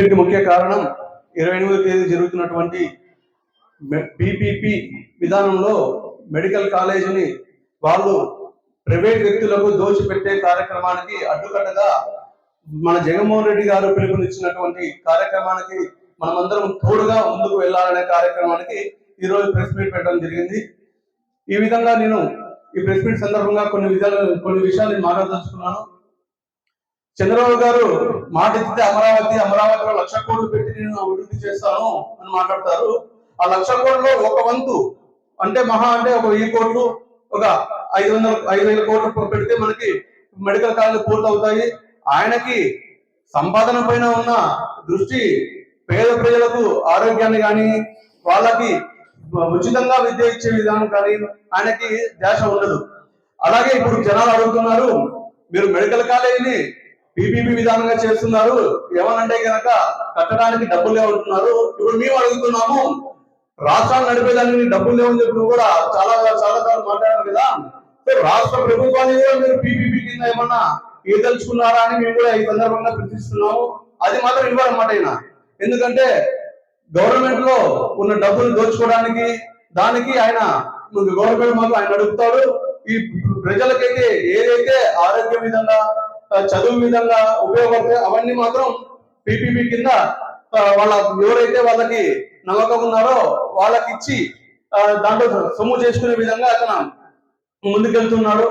దీనికి ముఖ్య కారణం ఇరవై ఎనిమిదో తేదీ జరుగుతున్నటువంటి బీపీపీ విధానంలో మెడికల్ కాలేజీని వాళ్ళు ప్రైవేట్ వ్యక్తులకు దోచిపెట్టే కార్యక్రమానికి అడ్డుకట్టగా మన జగన్మోహన్ రెడ్డి గారు పిలుపునిచ్చినటువంటి కార్యక్రమానికి మనమందరం తోడుగా ముందుకు వెళ్ళాలనే కార్యక్రమానికి ఈరోజు ప్రెస్ మీట్ పెట్టడం జరిగింది. ఈ విధంగా నేను ఈ ప్రెస్ మీట్ సందర్భంగా కొన్ని విధాలు కొన్ని విషయాలు మాట్లాడదలుచుకున్నాను. చంద్రబాబు గారు మాట ఇస్తే అమరావతి అమరావతిలో లక్ష కోట్లు పెట్టి నేను అభివృద్ధి చేస్తాను అని మాట్లాడతారు. ఆ లక్ష కోట్లలో ఒక వంతు అంటే మహా అంటే ఒక వెయ్యి కోట్లు ఒక ఐదు వందల ఐదు వేల కోట్లు పెడితే మనకి మెడికల్ కాలేజీలు పూర్తవుతాయి. ఆయనకి సంపాదన పైన ఉన్న దృష్టి పేద ప్రజలకు ఆరోగ్యాన్ని కానీ వాళ్ళకి ఉచితంగా విద్య ఇచ్చే విధానం కానీ ఆయనకి ధ్యాస ఉండదు. అలాగే ఇప్పుడు జనాలు అడుగుతున్నారు మీరు మెడికల్ కాలేజీని పీపీపీ విధానంగా చేస్తున్నారు. ఏమనంటే కనుక కట్టడానికి డబ్బులు లేవంటున్నారు ఇప్పుడు మేము అడుగుతున్నాము రాష్ట్రాలు నడిపేదానికి డబ్బులు లేవని చెప్పి కూడా చాలా చాలా సార్లు మాట్లాడారు కదా. సో రాష్ట్ర ప్రభుత్వాన్ని కూడా మీరు పీపీపీ కింద ఏమన్నా ఇవ్వదలుచుకున్నారా అని మేము కూడా ఈ సందర్భంగా ప్రశ్నిస్తున్నాము. అది మాత్రం ఇవ్వాలన్నమాట ఆయన ఎందుకంటే గవర్నమెంట్లో ఉన్న డబ్బులు దోచుకోవడానికి దానికి ఆయన గవర్నమెంట్ మాత్రం ఆయన అడుగుతాడు. ఈ ప్రజలకైతే ఏదైతే ఆరోగ్య విధంగా చదువు విధంగా ఉపయోగపడతాయి అవన్నీ మాత్రం పీపీపీ కింద వాళ్ళ ఎవరైతే వాళ్ళకి నమ్మకం ఉన్నారో వాళ్ళకి ఇచ్చి దాంట్లో సొమ్ము చేసుకునే విధంగా అతను ముందుకెళ్తున్నాడు.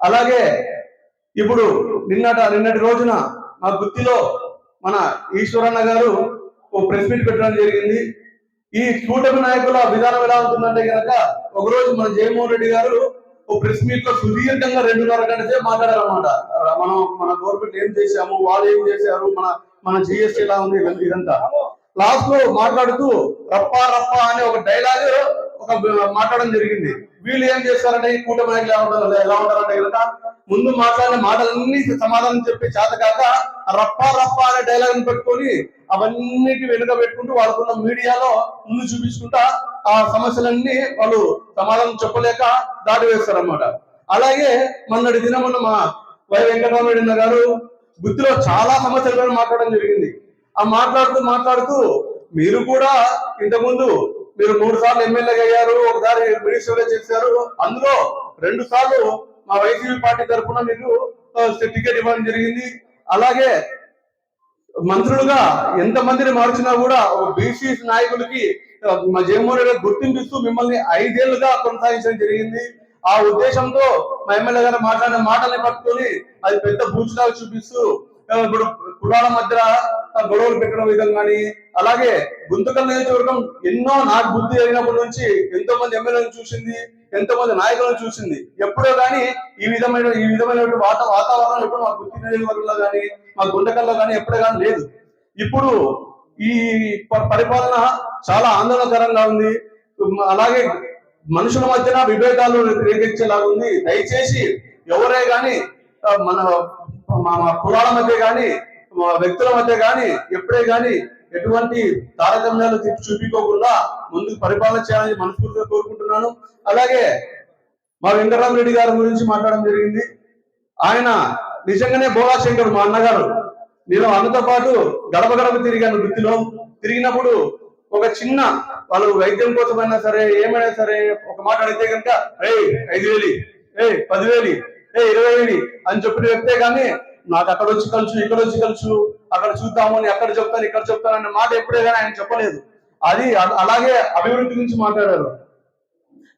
అలాగే ఇప్పుడు నిన్నట నిన్నటి రోజున మా గుత్తిలో మన ఈశ్వరన్న గారు ఓ ప్రెస్ మీట్ పెట్టడం జరిగింది. ఈ కూటమి నాయకుల విధానం ఎలా ఉంటుందంటే కనుక ఒకరోజు మన జగన్మోహన్ రెడ్డి గారు ఓ ప్రెస్ మీట్లో సుదీర్ఘంగా రెండున్నర గంట సేపు మాట్లాడారన్నమాట. మనం మన గవర్నమెంట్ ఏం చేశాము వాళ్ళు ఏం చేశారు మన మన జిఎస్టీ ఎలా ఉంది ఇదంతా- లాస్ట్లో మాట్లాడుతూ రప్ప రప్ప అనే ఒక డైలాగ్ ఒక మాట్లాడడం జరిగింది. వీళ్ళు ఏం చేస్తారంటే ఈ కూటమి నాయకులు ఎలా ఉంటారు? ఎలా ఉంటారంటే కనుక ముందు మాట్లాడిన మాటలన్నీ సమాధానం చెప్పి చేత కాక రప్ప రప్ప అనే డైలాగ్ పెట్టుకొని అవన్నిటి వెనుక పెట్టుకుంటూ వాళ్ళకున్న మీడియాలో ముందు చూపించుకుంటా ఆ సమస్యలన్నీ వాళ్ళు సమాధానం చెప్పలేక దాటి వేస్తారన్నమాట. అలాగే మొన్నటి దినమున్న మా వై వెంకటరామరెడ్డి గారు బుద్ధిలో చాలా సమస్యల మాట్లాడడం జరిగింది. ఆ మాట్లాడుతూ మాట్లాడుతూ మీరు కూడా ఇంతకుముందు మీరు మూడు సార్లు ఎమ్మెల్యే అయ్యారు ఒకసారి మినిస్టర్ చేశారు. అందులో రెండు సార్లు మా వైసీపీ పార్టీ తరఫున మీరు టికెట్ ఇవ్వడం జరిగింది. అలాగే మంత్రులుగా ఎంత మందిని మార్చినా కూడా ఒక బీసీ నాయకులకి మా జగన్మోహన్ రెడ్డి గుర్తింపిస్తూ మిమ్మల్ని ఐదేళ్ళుగా కొనసాగించడం జరిగింది. ఆ ఉద్దేశంతో మా ఎమ్మెల్యే గారు మాట్లాడిన మాటల్ని పట్టుకొని అది పెద్ద బూచులాగా చూపిస్తూ ఇప్పుడు కులాల మధ్య గొడవలు పెట్టడం విధంగాని అలాగే గుంతకల్ నియోజకవర్గం ఎన్నో నాకు బుద్ధి అయినప్పటి నుంచి ఎంతో మంది ఎమ్మెల్యేలను చూసింది ఎంతో మంది నాయకులను చూసింది. ఎప్పుడో కానీ ఈ విధమైన ఈ విధమైన వాత వాతావరణం ఎప్పుడు మా గుత్తి నియోజకవర్గంలో కానీ మా గుంటకల్లో కానీ ఎప్పుడే కానీ లేదు. ఇప్పుడు ఈ పరిపాలన చాలా ఆందోళనకరంగా ఉంది. అలాగే మనుషుల మధ్యన విభేదాలు రేకెచ్చేలాగా ఉంది. దయచేసి ఎవరే కానీ మన మా మా కులాల మధ్య కానీ మా వ్యక్తుల మధ్య కానీ ఎప్పుడే కానీ ఎటువంటి తారతమ్యాలు తిప్పి చూపించకుండా ముందుకు పరిపాలన చేయాలని మనస్ఫూర్తిగా కోరుకుంటున్నాను. అలాగే మా వెంకటరామరెడ్డి గారి గురించి మాట్లాడడం జరిగింది. ఆయన నిజంగానే బోలా శంకర్ మా అన్నగారు. నేను అన్నతో పాటు గడప గడప తిరిగాను వృత్తిలో. తిరిగినప్పుడు ఒక చిన్న వాళ్ళు వైద్యం కోసమైనా సరే ఏమైనా సరే ఒక మాట అడిగితే కనుక ఏ ఐదు వేలి ఏ పదివేలి ఏ ఇరవై వేలి అని చెప్పిన వ్యక్తే కానీ నాకు అక్కడ వచ్చి కలుసు ఇక్కడ వచ్చి కలుసు అక్కడ చూద్దాము అని ఎక్కడ చెప్తాను ఇక్కడ చెప్తాను అనే మాట ఎప్పుడే కానీ ఆయన చెప్పలేదు. అది అ- అలాగే అభివృద్ధి గురించి మాట్లాడారు.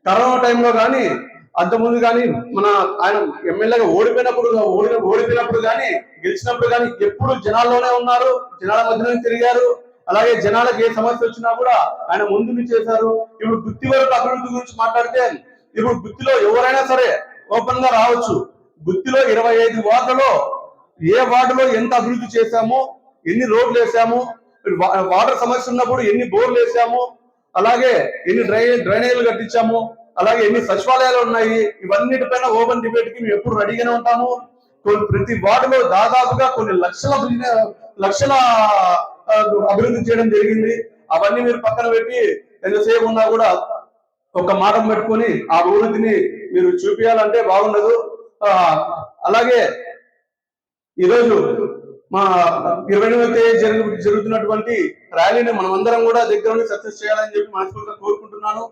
కరోనా టైంలో కానీ అంతకుముందు కానీ మన ఆయన ఎమ్మెల్యేగా ఓడిపోయినప్పుడు ఓడి ఓడిపోయినప్పుడు కానీ గెలిచినప్పుడు కానీ ఎప్పుడు జనాల్లోనే ఉన్నారు జనాల మధ్యలోనే తిరిగారు. అలాగే జనాలకు ఏ సమస్య వచ్చినా కూడా ఆయన ముందు చేశారు. ఇప్పుడు గుత్తి వరకు అభివృద్ధి గురించి మాట్లాడితే ఇప్పుడు గుత్తిలో ఎవరైనా సరే ఓపెన్గా రావచ్చు. గుత్తిలో ఇరవై ఐదు వార్డులలో ఏ వార్డులో ఎంత అభివృద్ధి చేశామో ఎన్ని రోడ్లు వేసాము వాటర్ సమస్య ఉన్నప్పుడు ఎన్ని బోర్లు వేసాము అలాగే ఎన్ని డ్రై డ్రైనేజీలు కట్టించాము అలాగే ఎన్ని సచివాలయాలు ఉన్నాయి ఇవన్నిటిపైన ఓపెన్ డిబేట్కి మేము ఎప్పుడు రెడీగానే ఉంటాము. కొన్ని- ప్రతి వార్డులో దాదాపుగా కొన్ని లక్షల లక్షల అభివృద్ధి చేయడం జరిగింది. అవన్నీ మీరు పక్కన పెట్టి ఎంతసేపు ఉన్నా కూడా ఒక మాట పెట్టుకొని ఆ అభివృద్ధిని మీరు చూపించాలంటే బాగుండదు. అలాగే ఈరోజు మా ఇరవై ఎనిమిదవ తేదీ జరుగు జరుగుతున్నటువంటి ర్యాలీని మనమందరం కూడా దగ్గర నుండి సక్సెస్ చేయాలని చెప్పి మనస్ఫూర్తిగా కోరుకుంటున్నాను.